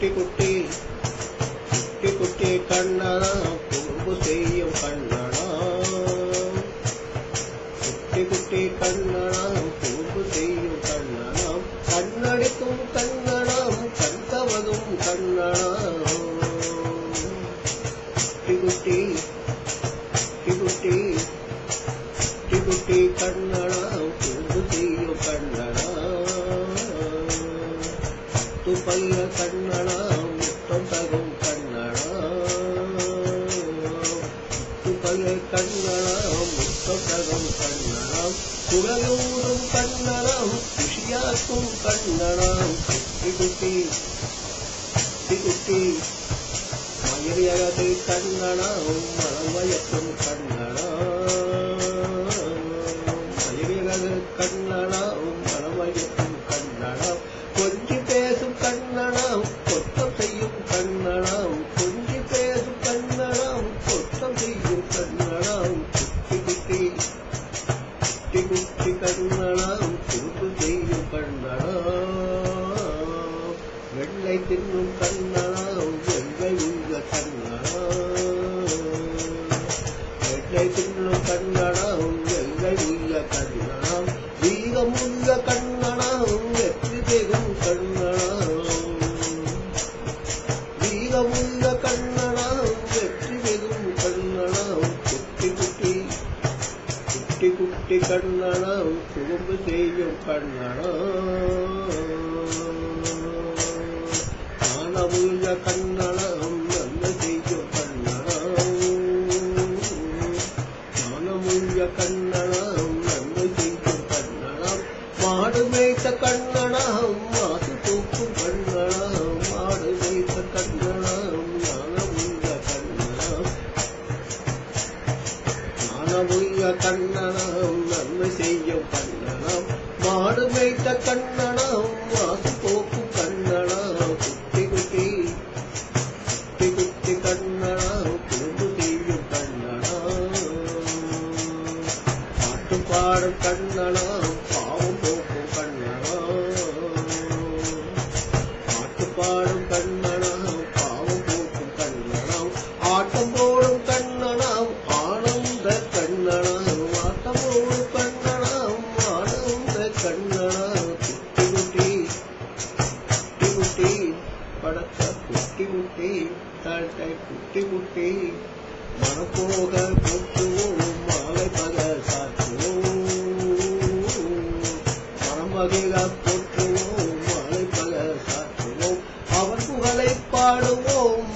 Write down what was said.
குட்டி குட்டி குட்டி குட்டி கண்ணனா குறும்பு செய்யும் கண்ணனா குட்டி குட்டி கண்ணனா குறும்பு செய்யும் கண்ணனா கண்ணடிக்கும் கண்ணனாம் கண்கவதும் கண்ணனா குட்டி குட்டி குட்டி குட்டி குட்டி குட்டி கண்ணனா குறும்பு செய்யும் கண்ணனா பல்ல கண்ணனா முத்தம் தகும் கண்ணனா துப்பைய கண்ணனா முத்தம் தகும் கண்ணனாம் குழலூரும் கண்ணனாம் குஷியாக்கும் கண்ணனாம் குட்டி குட்டி குட்டி குட்டி மயிரியகது கண்ணனம் கொத்தம் செய்யும் கண்ணனம் குட்டி குட்டி குட்டி குட்டி கண்ணனம் குறுக்கு செய்யும் கண்ணனம் வெள்ளை தின்னும் கண்ணனம் வெள்ளை உள்ள கண்ணனம் வெள்ளை தின்னும் கண்ணனம் வெள்ளை உள்ள கண்ணனம் வீரமுள்ள குட்டி குட்டி கண்ணனம் குறும்பு செய்யும் கண்ணனம் ஆனவுள்ள கண்ணனம் நன்மை செய்யும் கண்ணனம் ஞானமுள்ள கண்ணனம் நன்மை செய்யும் கண்ணனம் மாடு மேய்த்த கண்ணனம் மாசு தூக்கும் கண்ணனம் மாடு மேய்த்த கண்ணனம் நன்மை செய்யும் மாடு மேய்த்த கண்ணனம் மாசு போக்கு கண்ணனம். குட்டி குட்டி குட்டி குட்டி கண்ணனம். குறும்பு செய்யும் கண்ணனம். பாட்டு பாடும் கண்ணனம். குட்டி குட்டி மனப்போக போற்றுவோம் மாலை பக சாற்றுவோம். மனமகிழ போற்றுவோம் மாலை பக சாற்றுவோம். அவன் புகழை பாடுவோம்